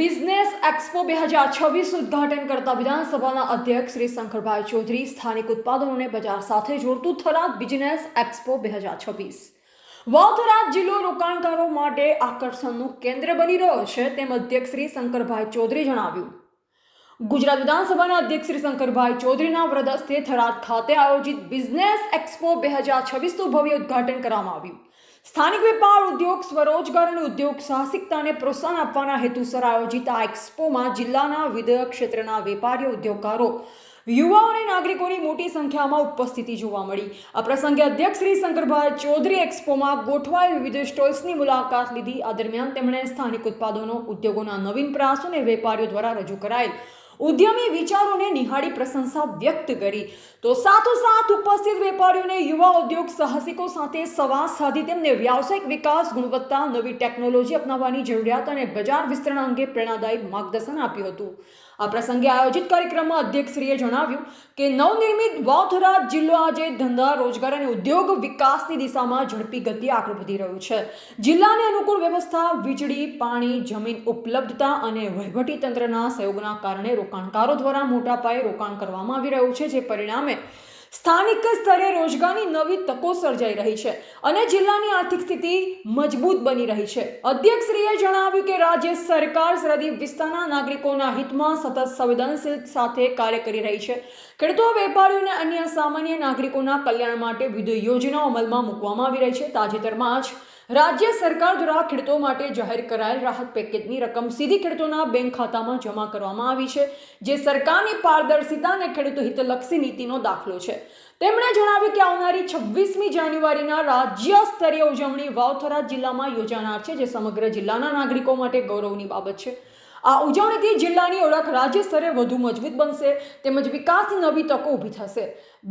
Business expo બે હજાર છવ્વીસ ઉદ્ઘાટન કરતા વિધાનસભાના અધ્યક્ષ શ્રી શંકરભાઈ ચૌધરી સ્થાનિક ઉત્પાદનોને બજાર સાથે જોડતું થરાદ બિઝનેસ એક્સપો બે હજાર છવ્વીસ. વાવ જિલ્લો રોકાણકારો માટે આકર્ષણનું કેન્દ્ર બની રહ્યો છે તેમ અધ્યક્ષ શ્રી શંકરભાઈ ચૌધરી જણાવ્યું. ગુજરાત વિધાનસભાના અધ્યક્ષ શ્રી શંકરભાઈ ચૌધરીના વ્રદસ્તે થરાદ ખાતે આયોજિત બિઝનેસ એક્સપો બે હજાર છવ્વીસનું ભવ્ય ઉદ્ઘાટન કરવામાં આવ્યું. સ્થાનિક વેપાર, ઉદ્યોગ, સ્વરોજગાર અને ઉદ્યોગ સાહસિકતાને પ્રોત્સાહન આપવાના હેતુસર આયોજિત આ એક્સપોમાં જિલ્લાના વિવિધ ક્ષેત્રના વેપારીઓ ઉદ્યોગકારો યુવાઓ અને નાગરિકોની મોટી સંખ્યામાં ઉપસ્થિતિ જોવા મળી. આ પ્રસંગે અધ્યક્ષ શ્રી શંકરભાઈ ચૌધરી એક્સપોમાં ગોઠવાયેલ વિવિધ સ્ટોલ્સની મુલાકાત લીધી. આ દરમિયાન તેમણે સ્થાનિક ઉત્પાદનો, ઉદ્યોગોના નવીન પ્રયાસો અને વેપારીઓ દ્વારા રજૂ કરાયેલ ઉદ્યમી વિચારોને નિહાળી પ્રશંસા વ્યક્ત કરી. તો સાથોસાથ ઉપસ્થિત વેપારીઓને યુવા ઉદ્યોગ સાહસિકો સાથે સંવાદ સાધી તેમને વ્યાવસાયિક વિકાસ, ગુણવત્તા, નવી ટેકનોલોજી અપનાવવાની જરૂરિયાત અને બજાર વિસ્તરણ અંગે પ્રેરણાદાયી માર્ગદર્શન આપ્યું હતું. આ પ્રસંગે આયોજિત કાર્યક્રમમાં અધ્યક્ષશ્રીએ જણાવ્યું કે નવનિર્મિત વાવથરા જિલ્લો આજે ધંધા, રોજગાર અને ઉદ્યોગ વિકાસની દિશામાં ઝડપી ગતિ આગળ વધી રહ્યું છે. જિલ્લાને અનુકૂળ વ્યવસ્થા, વીજળી, પાણી, જમીન ઉપલબ્ધતા અને વહીવટી તંત્રના સહયોગના કારણે રોકાણકારો દ્વારા મોટા પાયે રોકાણ કરવામાં આવી રહ્યું છે, જે પરિણામે સ્થાનિક સ્તરે રોજગારની નવી તકો સર્જાઈ રહી છે અને જિલ્લાની આર્થિક સ્થિતિ મજબૂત બની રહી છે. અધ્યક્ષશ્રીએ જણાવ્યું કે રાજ્ય સરકાર સરહદી વિસ્તારના નાગરિકોના હિતમાં સતત સંવેદનશીલ સાથે કાર્ય કરી રહી છે. ખેડૂતો, વેપારીઓ અને અન્ય સામાન્ય નાગરિકોના કલ્યાણ માટે વિવિધ યોજનાઓ અમલમાં મૂકવામાં આવી રહી છે. તાજેતરમાં જ રાજ્ય સરકાર દ્વારા ખેડૂતો માટે જાહેર કરાયેલ રાહત પેકેજની રકમ સીધી ખેડૂતોના બેંક ખાતામાં જમા કરવામાં આવી છે, જે સરકારની પારદર્શિતા અને ખેડૂતો હિતલક્ષી નીતિનો દાખલો છે. તેમણે જણાવ્યું કે આવનારી છવ્વીસમી જાન્યુઆરીના રાજ્ય સ્તરીય ઉજવણી વાવથરા જિલ્લામાં યોજાનાર છે, જે સમગ્ર જિલ્લાના નાગરિકો માટે ગૌરવની બાબત છે. આ ઉજવણીથી જિલ્લાની ઓળખ રાજ્ય સ્તરે વધુ મજબૂત બનશે તેમજ વિકાસની નવી તકો ઊભી થશે.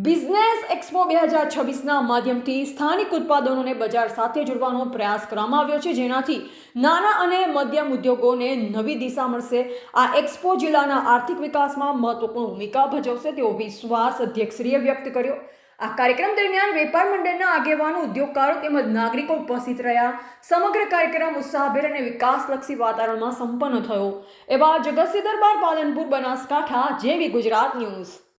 બિઝનેસ એક્સપો બે હજાર છવ્વીસના માધ્યમથી સ્થાનિક ઉત્પાદનોને બજાર સાથે જોડવાનો પ્રયાસ કરવામાં આવ્યો છે, જેનાથી નાના અને મધ્યમ ઉદ્યોગોને નવી દિશા મળશે. આ એક્સપો જિલ્લાના આર્થિક વિકાસમાં મહત્વપૂર્ણ ભૂમિકા ભજવશે તેવો વિશ્વાસ અધ્યક્ષશ્રીએ વ્યક્ત કર્યો. આ કાર્યક્રમ દરમિયાન વેપાર મંડળના આગેવાનો, ઉદ્યોગકારો તેમજ નાગરિકો ઉપસ્થિત રહ્યા. સમગ્ર કાર્યક્રમ ઉત્સાહભેર અને વિકાસલક્ષી વાતાવરણમાં સંપન્ન થયો. એવા જગતસિંહ દરબાર, પાલનપુર, બનાસકાંઠા, જેવી ગુજરાત ન્યૂઝ.